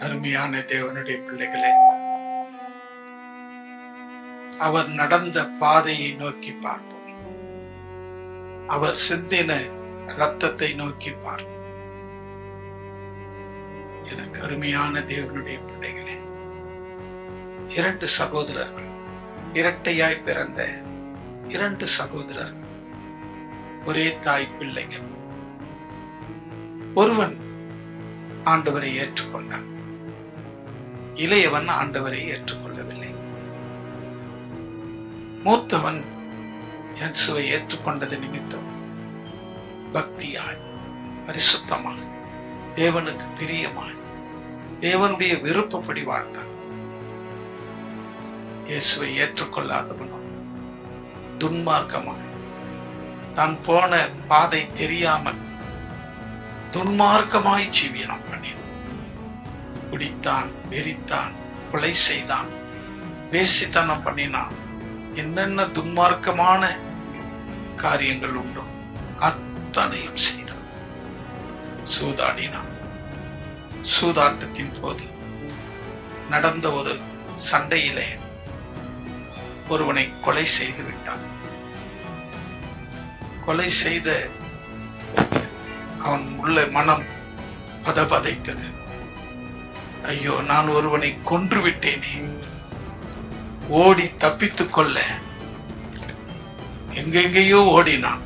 அருமையான தேவனுடைய பிள்ளைகளே அவர் நடந்த பாதையை நோக்கி பார்ப்போம். அவர் சிந்தின ரத்தத்தை நோக்கி பார்ப்போம். எனக்கு அருமையான தேவனுடைய பிள்ளைகளே இரண்டு சகோதரர்கள் இரட்டையாய் பிறந்த இரண்டு சகோதரர்கள் ஒரே தாய் பிள்ளைகள். ஒருவன் ஆண்டவரை ஏற்றுக்கொண்டான் இளையவன் ஆண்டவரை ஏற்றுக்கொள்ளவில்லை. மூத்தவன் இயேசுவை ஏற்றுக்கொண்டது நிமித்தம் பக்தியாய் பரிசுத்தமாக தேவனுக்கு பிரியமாய் தேவனுடைய விருப்பப்படி வாழ்ந்தான் இயேசுவை ஏற்றுக்கொள்ளாதவனும் துன்மார்க்கமாய். தான் போன பாதை தெரியாமல் துன்மார்க்கமாய் ஜீவினான். குடித்தான் வெறித்தான் கொலை செய்தான். வேசித்தனம் பண்ணினான். என்னென்ன துன்மார்க்கமான காரியங்கள் உண்டோ அத்தனையும் செய்தான். சூதாடினான். சூதாட்டத்தின் போது நடந்த ஒரு சண்டையிலே ஒருவனை கொலை செய்து விட்டான். கொலை செய்த அவன் உள்ள மனம் பதபதைத்தது. ஐயோ நான் ஒருவனை கொன்று விட்டேனே ஓடி தப்பித்துக் கொள்ள. எங்கெங்கேயோ ஓடினான்.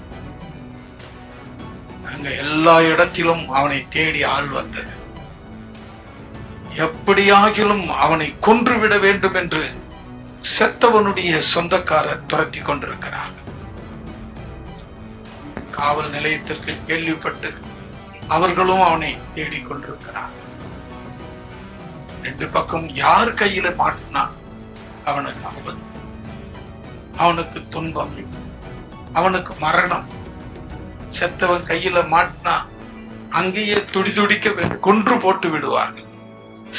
அங்க எல்லா இடத்திலும் அவனை தேடி ஆள் வந்தது. எப்படியாகிலும் அவனை கொன்றுவிட வேண்டும் என்று செத்தவனுடைய சொந்தக்காரர் துரத்தி கொண்டிருக்கிறார். காவல் நிலையத்திற்கு கேள்விப்பட்டு அவர்களும் அவனை தேடிக் கொண்டிருக்கிறார். ரெண்டு பக்கம் யார் கையில மாட்டினா அவனுக்கு ஆபத்து அவனுக்கு துன்பம். அவனுக்கு மரணம். செத்தவன் கையில மாட்டினா அங்கேயே துடி துடிக்க கொன்று போட்டு விடுவார்கள்.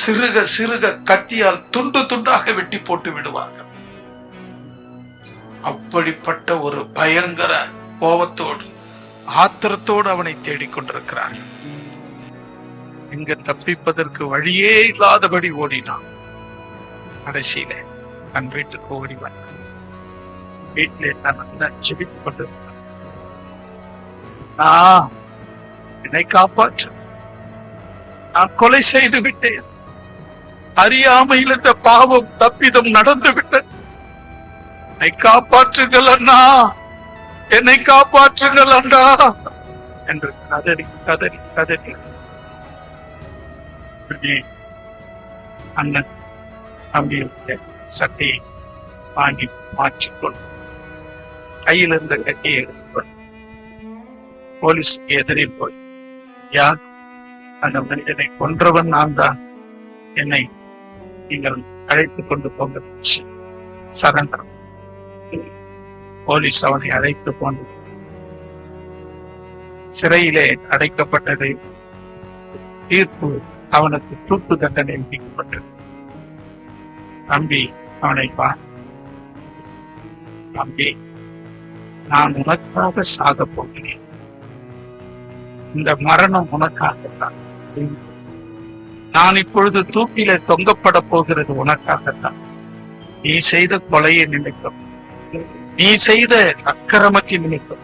சிறுக சிறுக கத்தியால் துண்டு துண்டாக வெட்டி போட்டு விடுவார்கள். அப்படிப்பட்ட ஒரு பயங்கர கோபத்தோடு ஆத்திரத்தோடு அவனை தேடிக்கொண்டிருக்கிறார்கள். இங்க தப்பிப்பதற்கு வழியே இல்லாதபடி ஓடினான். கடைசியில தன் வீட்டுக்கு ஓடி வந்தான். வீட்டிலே நான் செபித்துக் கொண்டிருந்தான். நான் என்னை காப்பாற்று. நான் கொலை செய்து விட்டேன். அறியாமையில் இந்த பாவம் தப்பிதம் நடந்து விட்டது. என்னை காப்பாற்றுங்கள் அண்ணா. என்னை காப்பாற்றுங்கள் அண்ணா. என்று கதறி கதறி கதறி. உடனே அண்ணன் தம்பியுடைய சட்டையை வாங்கி மாற்றிக்கொண்டு கையில் இருந்த கட்டியை எடுத்துக்கொண்டு போலீஸ் எதிரே போய் யார்? அந்த மனிதனை கொன்றவன் நான் தான். என்னை நீங்கள் அழைத்துக் கொண்டு போங்க சரண்டர். போலீஸ் அவனை அழைத்து போன சிறையிலே அடைக்கப்பட்டதை. தீர்ப்பு அவனுக்கு தூக்கு தண்டனை விதிக்கப்பட்டது. தம்பி அவனை பா தம்பி நான் உனக்காக சாக போகிறேன். இந்த மரணம் உனக்காகத்தான். நான் இப்பொழுது தூக்கில தொங்கப்பட போகிறது உனக்காகத்தான். நீ செய்த கொலையை நினைக்கும். நீ செய்த அக்கிரமத்தை நினைக்கும்.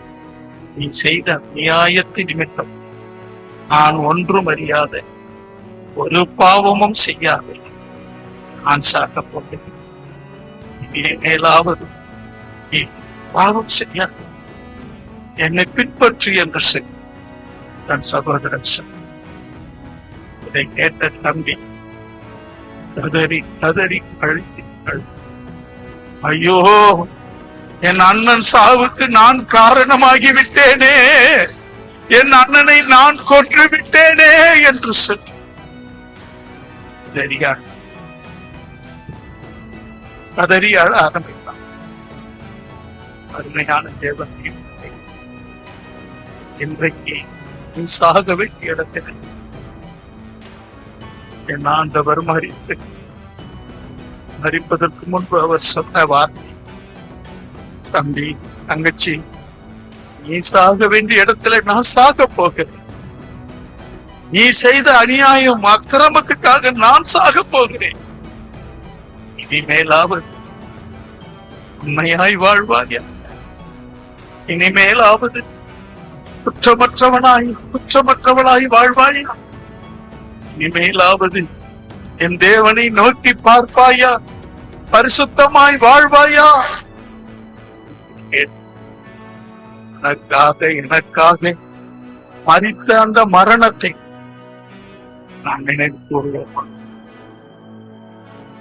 நீ செய்த அநியாயத்தை நிமித்தம் நான் ஒன்றும் அறியாத ஒரு பாவமும் செய்யாது நான் சாக்க போகிறேன் மேலாவது நீ பாவம் செய்யாது என்னை பின்பற்றி என்று செய் தன் சகோதரன் இதை கேட்ட தம்பி கதறி கதறி அழுத்தி ஐயோ என் அண்ணன் சாவுக்கு நான் காரணமாகி விட்டேனே என் அண்ணனை நான் கொன்று விட்டேனே என்று சொல்லி கதறி அழ- கதறி அழ ஆரம்பித்தான் அருமையான தேவன் இன்றைக்கு நீ சாக வேண்டிய இடத்தில் என் ஆண்டவர் மறித்து மறிப்பதற்கு முன்பு அவர் சொன்ன வார்த்தை தம்பி தங்கச்சி நீ சாக வேண்டிய இடத்துல நான் சாக போகிறேன் நீ செய்த அநியாயம் அக்கிரமத்துக்காக நான் சாக போகிறேன். இனிமேலாவது உண்மையாய் வாழ்வாயா இனிமேலாவது குற்றமற்றவனாய் குற்றமற்றவனாய் வாழ்வாயா இனிமேலாவது என் தேவனை நோக்கி பார்ப்பாயா? பரிசுத்தமாய் வாழ்வாயா? எனக்காக எனக்காக மறித்த அந்த மரணத்தை நான் நினைத்து